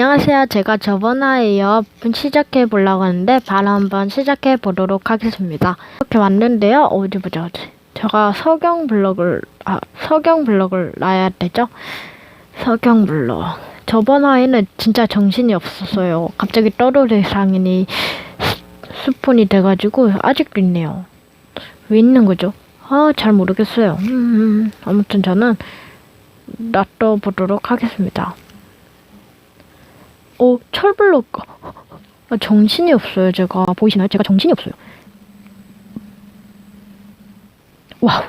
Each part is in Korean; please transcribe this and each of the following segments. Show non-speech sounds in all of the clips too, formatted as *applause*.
안녕하세요. 제가 저번화에 이어 시작해 보려고 하는데 바로 한번 시작해 보도록 하겠습니다. 이렇게 왔는데요. 어디 보자. 어디. 제가 서경 블럭을 아 서경 블럭을 놔야 되죠? 서경 블럭. 저번화에는 진짜 정신이 없었어요. 갑자기 떠돌이 상인이 스- 스폰이 돼가지고 아직도 있네요. 왜 있는 거죠? 아, 잘 모르겠어요. 음, 아무튼 저는 놔둬 보도록 하겠습니다. 어, 철블럭. 아, 정신이 없어요, 제가. 보이시나요? 제가 정신이 없어요. 와우.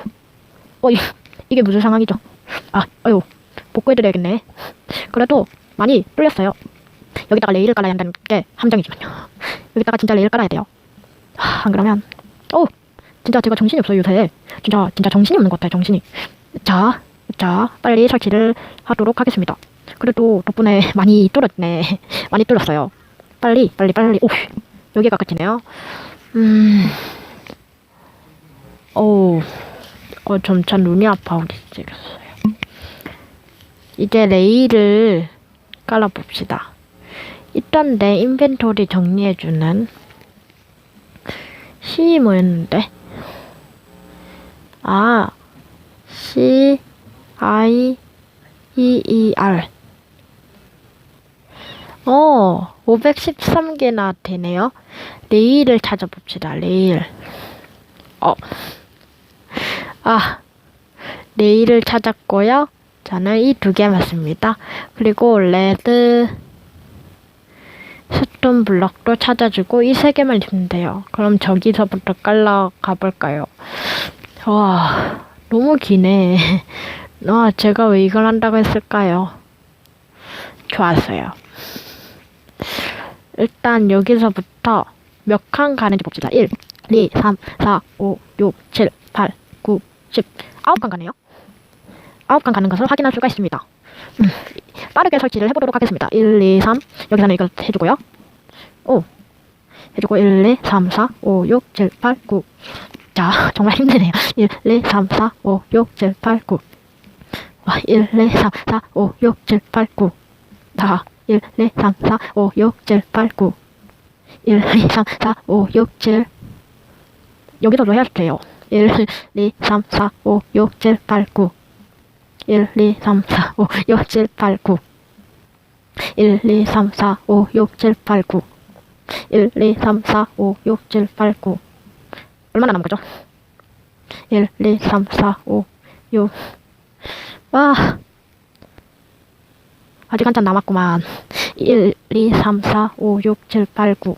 어, 이, 이게 무슨 상황이죠? 아, 아유, 복구해드려야겠네. 그래도 많이 뚫렸어요. 여기다가 레일을 깔아야 한다는 게 함정이지만요. 여기다가 진짜 레일 깔아야 돼요. 하, 안 그러면, 어 진짜 제가 정신이 없어요, 요새. 진짜, 진짜 정신이 없는 것 같아요, 정신이. 자, 자, 빨리 설치를 하도록 하겠습니다. 그래도 덕분에 많이 뚫었네. *laughs* 많이 뚫었어요. 빨리, 빨리, 빨리. 오, 여기가 끝이네요. 음, 어우, 어, 점차 눈이 아파오기 시작했어요. 이제 레일을 깔아봅시다. 일단 내 인벤토리 정리해주는 C 뭐였는데? 아, C, I, E, E, R. 어, 513개나 되네요. 레일을 찾아봅시다, 레일. 어. 아, 레일을 찾았고요. 저는 이 두 개 맞습니다. 그리고 레드 스톤 블럭도 찾아주고 이 세 개만 있으면 돼요. 그럼 저기서부터 깔러 가볼까요? 와, 너무 기네. *laughs* 아, 제가 왜 이걸 한다고 했을까요? 좋았어요. 일단 여기서부터 몇 칸 가는지 봅시다. 1, 2, 3, 4, 5, 6, 7, 8, 9, 10. 9칸 가네요. 9칸 가는 것을 확인할 수가 있습니다. 음, 빠르게 설치를 해보도록 하겠습니다. 1, 2, 3. 여기서는 이걸 해주고요. 5. 해주고 1, 2, 3, 4, 5, 6, 7, 8, 9. 자, *laughs* 정말 힘드네요. 1, 2, 3, 4, 5, 6, 7, 8, 9. 와, 1, 2, 3, 4, 5, 6, 7, 8, 9. 자, 1, 2, 3, 4, 5, 6, 7, 8, 9. 1, 2, 3, 4, 5, 6, 7. 여기서도 해야 돼요. 1, 2, 3, 4, 5, 6, 7, 8, 9. 1, 2, 3, 4, 5, 6, 7, 8, 9. 1, 2, 3, 4, 5, 6, 7, 8, 9. 1, 2, 3, 4, 5, 6, 7, 8, 9. 얼마나 남은 거죠? 1, 2, 3, 4, 5, 6. 와. 아직 한참 남았구만. 1, 2, 3, 4, 5, 6, 7, 8, 9.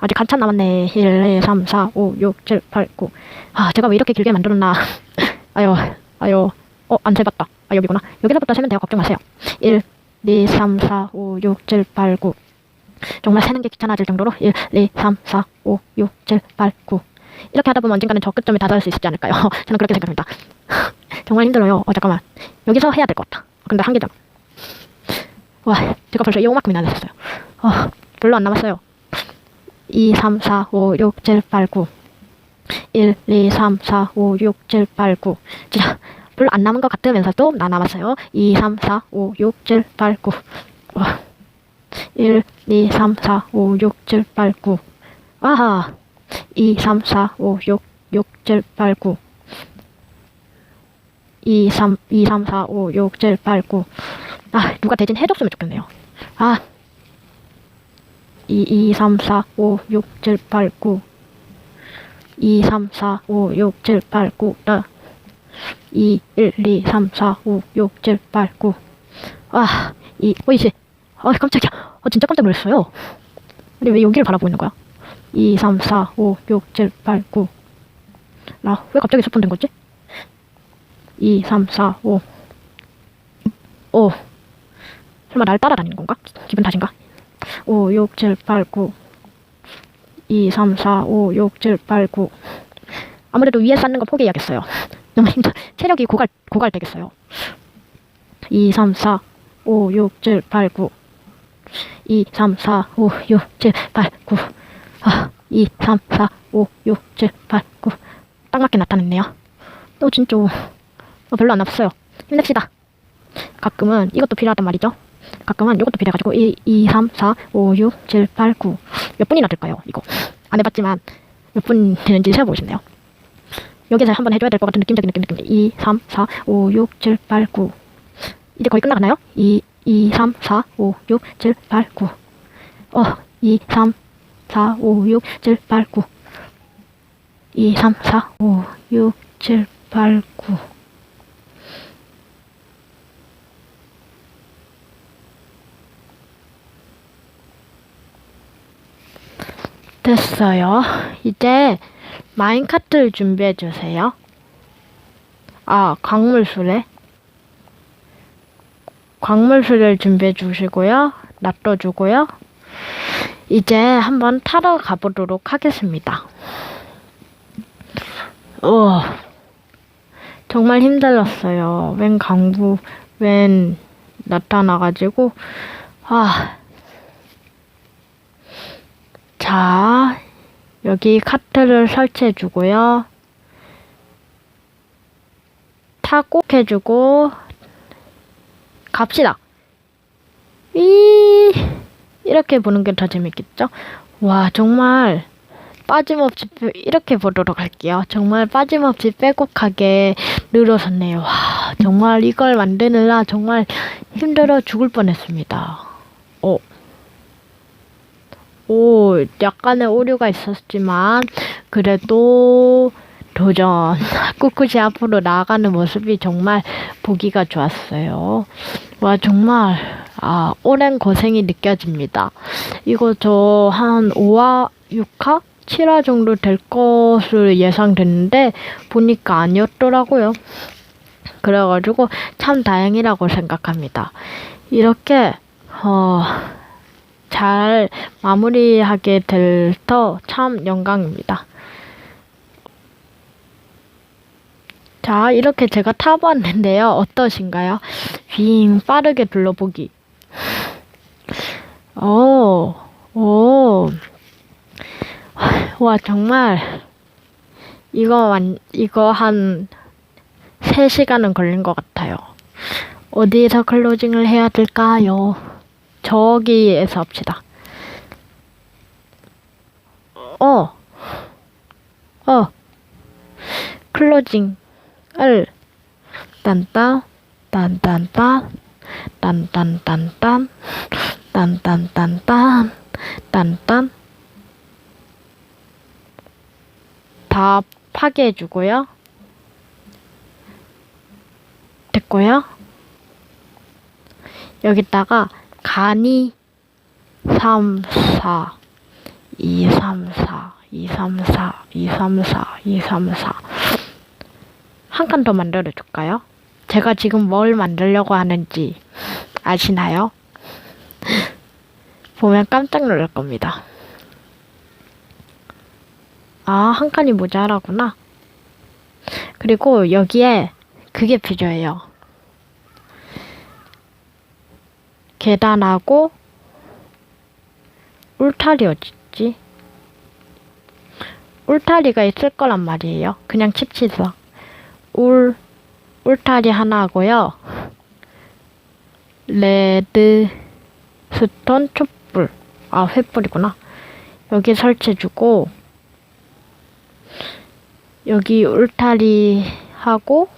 아직 한참 남았네. 1, 2, 3, 4, 5, 6, 7, 8, 9. 아, 제가 왜 이렇게 길게 만들었나. *laughs* 아유, 아유. 어, 안 세봤다. 아, 여기구나. 여기서부터 세면 돼요. 걱정 마세요. 1, 2, 3, 4, 5, 6, 7, 8, 9. 정말 세는 게 귀찮아질 정도로 1, 2, 3, 4, 5, 6, 7, 8, 9. 이렇게 하다 보면 언젠가는 저 끝점에 다다를 수 있지 않을까요? *laughs* 저는 그렇게 생각합니다. *laughs* 정말 힘들어요. 어, 잠깐만. 여기서 해야 될 것 같다. 근데 한 개잖아. 와, 제가 벌써 이만큼이나 냈었어요. 어, 별로 안 남았어요. 2, 3, 4, 5, 6, 7, 8, 9. 1, 2, 3, 4, 5, 6, 7, 8, 9. 진짜 별로 안 남은 것 같으면서도 나 남았어요. 2, 3, 4, 5, 6, 7, 8, 9. 와. 1, 2, 3, 4, 5, 6, 7, 8, 9. 아하. 2, 3, 4, 5, 6, 6, 7, 8, 9. 2, 3, 2, 3, 4, 5, 6, 7, 8, 9. 아, 누가 대신 해줬으면 좋겠네요. 아. 2, 2, 3, 4, 5, 6, 7, 8, 9. 2, 3, 4, 5, 6, 7, 8, 9. 나. 2, 1, 2, 3, 4, 5, 6, 7, 8, 9. 아, 2, 어이씨. 아, 깜짝이야. 아, 진짜 깜짝 놀랐어요. 근데 왜 여기를 바라보고 있는 거야? 2, 3, 4, 5, 6, 7, 8, 9. 나, 왜 갑자기 스폰된 거지? 2, 3, 4, 5. 5. 설마 날 따라다니는 건가? 기분 탓인가? 5, 6, 7, 8, 9. 2, 3, 4, 5, 6, 7, 8, 9. 아무래도 위에 쌓는 거 포기해야겠어요. *laughs* 너무 힘들어. 체력이 고갈, 고갈 되겠어요. 2, 3, 4, 5, 6, 7, 8, 9. 2, 3, 4, 5, 6, 7, 8, 9. 아, 2, 3, 4, 5, 6, 7, 8, 9. 딱 맞게 나타냈네요. 또 진짜 어, 별로 안 아팠어요. 힘냅시다. 가끔은 이것도 필요하단 말이죠. 가끔은 이것도 비례가지고 1, 2, 3, 4, 5, 6, 7, 8, 9. 몇 분이나 될까요? 이거. 안 해봤지만 몇 분 되는지 세어보고 싶네요. 여기서 한번 해줘야 될 것 같은 느낌적인 느낌, 느낌. 2, 3, 4, 5, 6, 7, 8, 9. 이제 거의 끝나가나요? 2, 2, 3, 4, 5, 6, 7, 8, 9. 어, 2, 3, 4, 5, 6, 7, 8, 9. 2, 3, 4, 5, 6, 7, 8, 9. 됐어요. 이제 마인카트를 준비해 주세요. 아, 광물수레. 광물수레를 준비해 주시고요. 놔둬 주고요. 이제 한번 타러 가보도록 하겠습니다. 어, 정말 힘들었어요. 웬 강부, 웬 나타나가지고, 아. 자, 여기 카트를 설치해 주고요. 타고 해주고, 갑시다. 이, 이렇게 보는 게 더 재밌겠죠? 와, 정말 빠짐없이 빼- 이렇게 보도록 할게요. 정말 빠짐없이 빼곡하게 늘어섰네요. 와, 정말 이걸 만드느라 정말 힘들어 죽을 뻔했습니다. 어. 오, 약간의 오류가 있었지만, 그래도 도전. *laughs* 꿋꿋이 앞으로 나아가는 모습이 정말 보기가 좋았어요. 와, 정말, 아, 오랜 고생이 느껴집니다. 이거 저 한 5화, 6화? 7화 정도 될 것으로 예상됐는데, 보니까 아니었더라고요. 그래가지고 참 다행이라고 생각합니다. 이렇게, 어, 잘 마무리하게 될 터 참 영광입니다. 자, 이렇게 제가 타봤는데요. 어떠신가요? 빙 빠르게 둘러보기. 오, 오. 와, 정말 이거 완 이거 한 3시간은 걸린 것 같아요. 어디에서 클로징을 해야 될까요? 저기에서 합시다. 어, 어, 클로징 을 딴딴, 딴딴딴, 딴딴딴딴, 딴딴딴딴, 딴딴. 다 파괴해 주고요. 됐고요. 여기다가 간이 3, 4, 2, 3, 4, 2, 3, 4, 2, 3, 4, 2, 3, 4. 한 칸 더 만들어 줄까요? 제가 지금 뭘 만들려고 하는지 아시나요? *laughs* 보면 깜짝 놀랄 겁니다. 아, 한 칸이 모자라구나. 그리고 여기에 그게 필요해요. 계단하고 울타리 어딨지? 울타리가 있을 거란 말이에요. 그냥 칩치서. 울, 울타리 하나 하고요. 레드 스톤 촛불. 아, 횃불이구나. 여기 설치해주고, 여기 울타리 하고,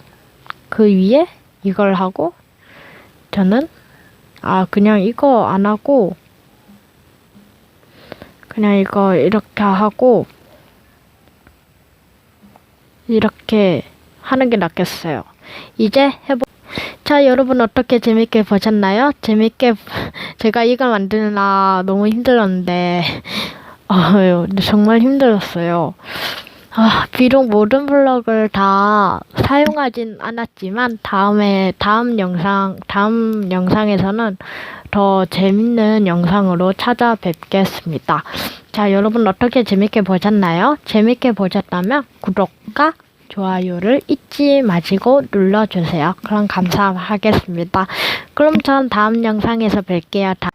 그 위에 이걸 하고, 저는 아, 그냥 이거 안 하고, 그냥 이거 이렇게 하고, 이렇게 하는 게 낫겠어요. 이제 해보, 자, 여러분 어떻게 재밌게 보셨나요? 재밌게, *laughs* 제가 이걸 만드느라 너무 힘들었는데, *laughs* 어휴, 정말 힘들었어요. 아, 비록 모든 블럭을 다 사용하진 않았지만 다음에 다음 영상 다음 영상에서는 더 재밌는 영상으로 찾아뵙겠습니다. 자, 여러분 어떻게 재밌게 보셨나요? 재밌게 보셨다면 구독과 좋아요를 잊지 마시고 눌러주세요. 그럼 감사하겠습니다. 그럼 전 다음 영상에서 뵐게요. 다-